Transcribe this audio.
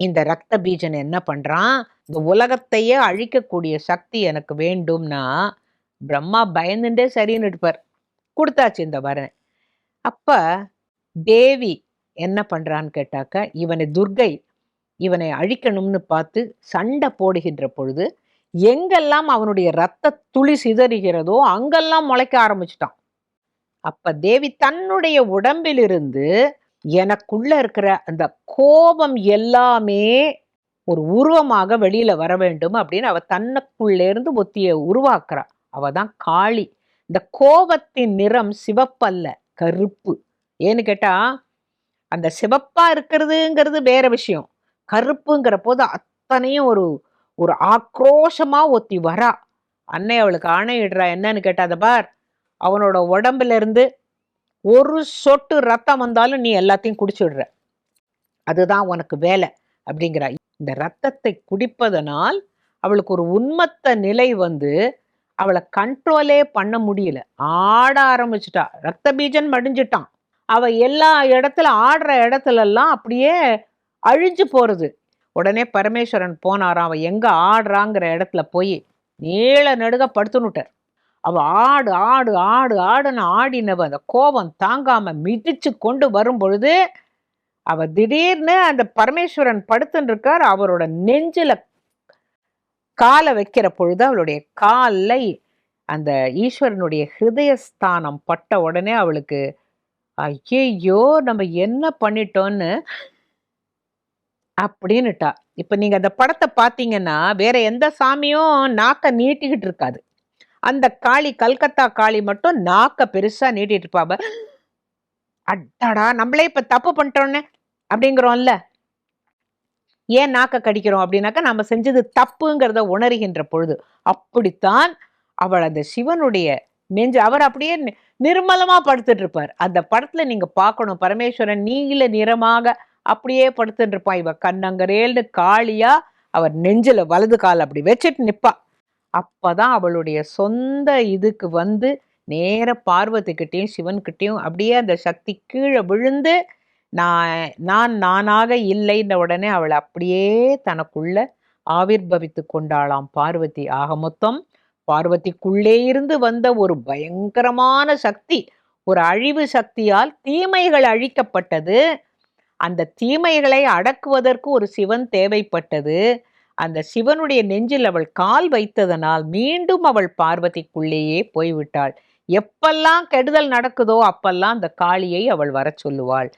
இந்த ரத்த பீஜன் என்ன பண்றான்? இந்த உலகத்தையே அழிக்கக்கூடிய சக்தி எனக்கு வேண்டும்னா பிரம்மா பயந்துட்டே சரின்னு இருப்பார். கொடுத்தாச்சு இந்த வரன். அப்ப தேவி என்ன பண்றான்னு கேட்டாக்க இவனை துர்கை இவனை அழிக்கணும்னு பார்த்து சண்டை போடுகின்ற பொழுது எங்கெல்லாம் அவனுடைய ரத்த துளி சிதறுகிறதோ அங்கெல்லாம் முளைக்க ஆரம்பிச்சிட்டான். அப்ப தேவி தன்னுடைய உடம்பிலிருந்து எனக்குள்ள இருக்கிற அந்த கோபம் எல்லாமே ஒரு உருவமாக வெளியில வர வேண்டும் அப்படின்னு அவ தன்னுக்குள்ளேருந்து ஒத்திய உருவாக்குறா. அவ தான் காளி. இந்த கோபத்தின் நிறம் சிவப்பல்ல கருப்பு. ஏன்னு கேட்டா அந்த சிவப்பா இருக்கிறதுங்கிறது வேற விஷயம். கருப்புங்கிற போது அத்தனையும் ஒரு ஒரு ஆக்ரோஷமா ஒத்தி வரா. அன்னை அவளுக்கு ஆணையிடுறா என்னன்னு கேட்டா அதை பார் அவனோட உடம்புல இருந்து ஒரு சொட்டு ரத்தம் வந்தாலும் நீ எல்லாத்தையும் குடிச்சுடுற. அதுதான் உனக்கு வேலை அப்படிங்கிறா இந்த ரத்தத்தை குடிப்பதனால் அவளுக்கு ஒரு உண்மத்த நிலை வந்து அவளை கண்ட்ரோலே பண்ண முடியல. ஆட ஆரம்பிச்சிட்டா. ரத்த பீஜன் மடிஞ்சிட்டான். அவ எல்லா இடத்துல ஆடுற இடத்துலலாம் அப்படியே அழிஞ்சு போறது. உடனே பரமேஸ்வரன் போனாராம். அவ எங்க ஆடுறாங்கிற இடத்துல போய் நீள நெடுக படுத்துனுட்டார் அவள் ஆடு ஆடு ஆடு ஆடுன்னு ஆடினவ அந்த கோபம் தாங்காம மிதிச்சு கொண்டு வரும் பொழுது அவ திடீர்னு அந்த பரமேஸ்வரன் படுத்துன்னு இருக்கார் அவரோட நெஞ்சில காலை வைக்கிற பொழுது அவளுடைய காலில் அந்த ஈஸ்வரனுடைய ஹிருதயஸ்தானம் பட்ட உடனே அவளுக்கு ஐயையோ நம்ம என்ன பண்ணிட்டோன்னு? அப்படின்னுட்டா. இப்போ நீங்கள் அந்த படத்தை பார்த்தீங்கன்னா வேற எந்த சாமியும் நாக்க நீட்டிக்கிட்டு இருக்காது. அந்த காளி கல்கத்தா காளி மட்டும் நாக்க பெருசா நீட்டிட்டு இருப்பாப அட்டாடா நம்மளே இப்ப தப்பு பண்ணிட்டோன்னு அப்படிங்கிறோம்ல. ஏன் நாக்க கடிக்கிறோம் அப்படின்னாக்கா நம்ம செஞ்சது தப்புங்கிறத உணர்கின்ற பொழுது அப்படித்தான் அவள் அந்த சிவனுடைய நெஞ்சு அவர் அப்படியே நி- நிர்மலமா படுத்துட்டு இருப்பார். அந்த படத்துல நீங்க பார்க்கணும் பரமேஸ்வரன் நீல நிறமாக அப்படியே படுத்துட்டு இருப்பான். இவ கண்ணங்கரேல்னு காளியா அவர் நெஞ்சில வலது கால் அப்படி வச்சுட்டு நிப்பா. அப்பதான் அவளுடைய சொந்த இதுக்கு வந்து நேர பார்வதிக்கிட்டேயும் சிவன்கிட்டயும் அப்படியே அந்த சக்தி கீழே விழுந்து நான் நான் நானாக இல்லைன்ற உடனே அவள் அப்படியே தனக்குள்ள ஆவிர்பவித்து கொண்டாளாம் பார்வதி. ஆக மொத்தம் பார்வதிக்குள்ளே இருந்து வந்த ஒரு பயங்கரமான சக்தி ஒரு அழிவு சக்தியால் தீமைகள் அழிக்கப்பட்டது. அந்த தீமைகளை அடக்குவதற்கு ஒரு சிவன் தேவைப்பட்டது. அந்த சிவனுடைய நெஞ்சில் அவள் கால் வைத்ததனால் மீண்டும் அவள் பார்வதிக்குள்ளேயே போய்விட்டாள். எப்பெல்லாம் கெடுதல் நடக்குதோ அப்பெல்லாம் அந்த காளியை அவள் வரச் சொல்லுவாள்.